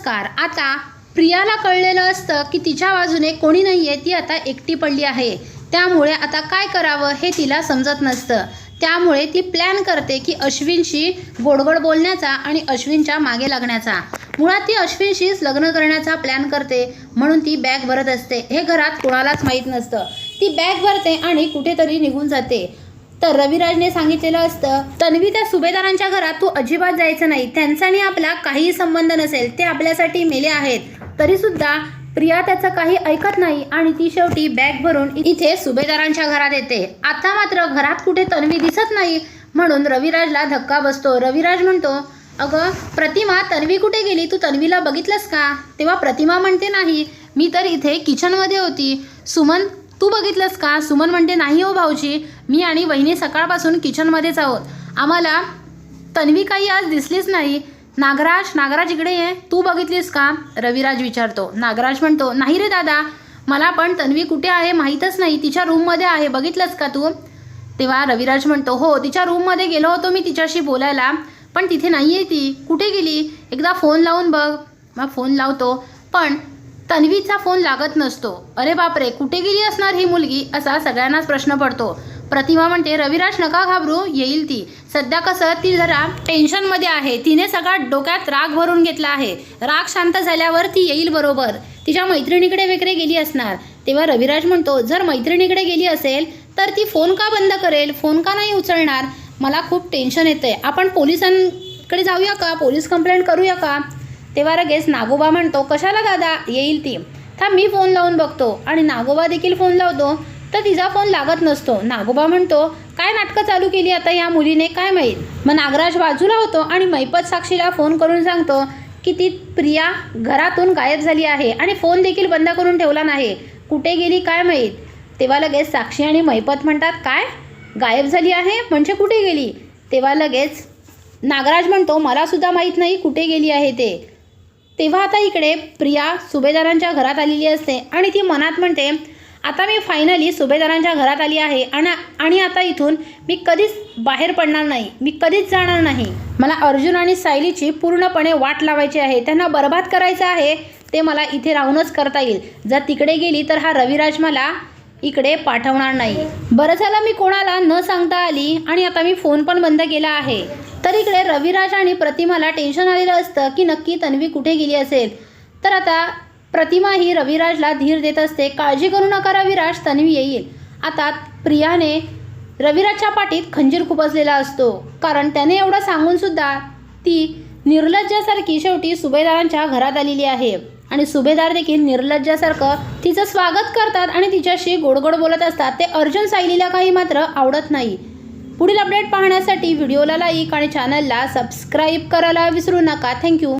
नमस्कार. आता प्रियाला कळलेलं असतं की तिच्या बाजूने कोणी नाही आहे ती आता एकटी पडली आहे. त्यामुळे आता काय करावं हे तिला समजत नसतं. त्यामुळे ती प्लॅन करते की अश्विनशी गोडगोड बोलण्याचा आणि अश्विनच्या मागे लागण्याचा. मुळात ती अश्विनशीच लग्न करण्याचा प्लॅन करते म्हणून ती बॅग भरत असते. हे घरात कोणालाच माहीत नसतं. ती बॅग भरते आणि कुठेतरी निघून जाते. तर रविराजने सांगितलेलं असतं तन्वी त्या सुभेदारांच्या घरात तू अजिबात जायचं नाही. त्यांचा आणि आपला काहीही संबंध नसेल. ते आपल्यासाठी मेले आहेत. तरी सुद्धा प्रिया त्याचं काही ऐकत नाही आणि ती शेवटी बॅग भरून इथे सुभेदारांच्या घरात येते. आता मात्र घरात कुठे तन्वी दिसत नाही म्हणून रविराजला धक्का बसतो. रविराज म्हणतो अगं प्रतिमा तन्वी कुठे गेली? तू तन्वीला बघितलंस का? तेव्हा प्रतिमा म्हणते नाही मी तर इथे किचनमध्ये होती. सुमन तू बघितलंस का? सुमन म्हणते नाही हो भाऊजी मी आणि वहिनी सकाळपासून किचनमध्येच आहोत. आम्हाला तन्वी काही आज दिसलीच नाही. नागराज नागराज इकडे ये. तू बघितलीस का? रविराज विचारतो. नागराज म्हणतो नाही रे दादा मला पण तन्वी कुठे आहे माहीतच नाही. तिच्या रूममध्ये आहे. बघितलंस का तू? तेव्हा रविराज म्हणतो हो तिच्या रूममध्ये गेलो होतो मी तिच्याशी बोलायला पण तिथे नाही आहे ती. कुठे गेली? एकदा फोन लावून बघ. मग फोन लावतो पण तन्वीचा फोन लागत नसतो. अरे बापरे कुठे गेली असणार ही मुलगी? असा सगळ्यांनाच प्रश्न पडतो. प्रतिमा म्हणते रविराज नका घाबरू येईल ती. सध्या कसं ती जरा टेन्शनमध्ये आहे. तिने सगळा डोक्यात राग भरून घेतला आहे. राग शांत झाल्यावर ती येईल बरोबर. तिच्या मैत्रिणीकडे वगैरे गेली असणार. तेव्हा रविराज म्हणतो जर मैत्रिणीकडे गेली असेल तर ती फोन का बंद करेल? फोन का नाही उचलणार? मला खूप टेन्शन येतंय. आपण पोलिसांकडे जाऊया का? पोलीस कंप्लेंट करूया का? तेव्हा लगेच नागोबा म्हणतो कशाला दादा येईल ती. थांब मी फोन लावून बघतो. आणि नागोबा देखील फोन लावतो तर तिचा फोन लागत नसतो. नागोबा म्हणतो काय नाटकं चालू केली आता या मुलीने काय माहीत? मग नागराज बाजूला होतो आणि मैपत साक्षीला फोन करून सांगतो की ती प्रिया घरातून गायब झाली आहे आणि फोन देखील बंद करून ठेवला नाही. कुठे गेली काय माहीत? तेव्हा लगेच साक्षी आणि मैपत म्हणतात काय? गायब झाली आहे? म्हणजे कुठे गेली? तेव्हा लगेच नागराज म्हणतो मलासुद्धा माहीत नाही कुठे गेली आहे ते. तेव्हा आता इकडे प्रिया सुभेदारांच्या घरात आलेली असते आणि ती मनात म्हणते आता मी फायनली सुभेदारांच्या घरात आली आहे आणि आणि आता इथून मी कधीच बाहेर पडणार नाही. मी कधीच जाणार नाही. मला अर्जुन आणि सायलीची पूर्णपणे वाट लावायची आहे. त्यांना बर्बाद करायचं आहे ते मला इथे राहूनच करता येईल. जर तिकडे गेली तर हा रविराज मला इकडे पाठवणार नाही. बरं झालं मी कोणाला न सांगता आली आणि आता मी फोन पण बंद केला आहे. तर इकडे रविराज आणि प्रतिमाला टेन्शन आलेलं असतं की नक्की तन्वी कुठे गेली असेल. तर आता प्रतिमा ही रविराजला धीर देत असते काळजी करू नका रविराज तन्वी येईल. आता प्रियाने रविराजच्या पाठीत खंजीर खुपसलेला असतो. कारण त्याने एवढं सांगूनसुद्धा ती निर्लज्जासारखी शेवटी सुभेदारांच्या घरात आलेली आहे. आणि सुभेदार देखील निर्लज्जासारखं तिचं स्वागत करतात आणि तिच्याशी गोडगोड बोलत असतात. ते अर्जुन सायलीला काही मात्र आवडत नाही. पुढील अपडेट पाहण्यासाठी व्हिडिओला लाईक आणि चॅनलला सबस्क्राईब करायला विसरू नका. थँक्यू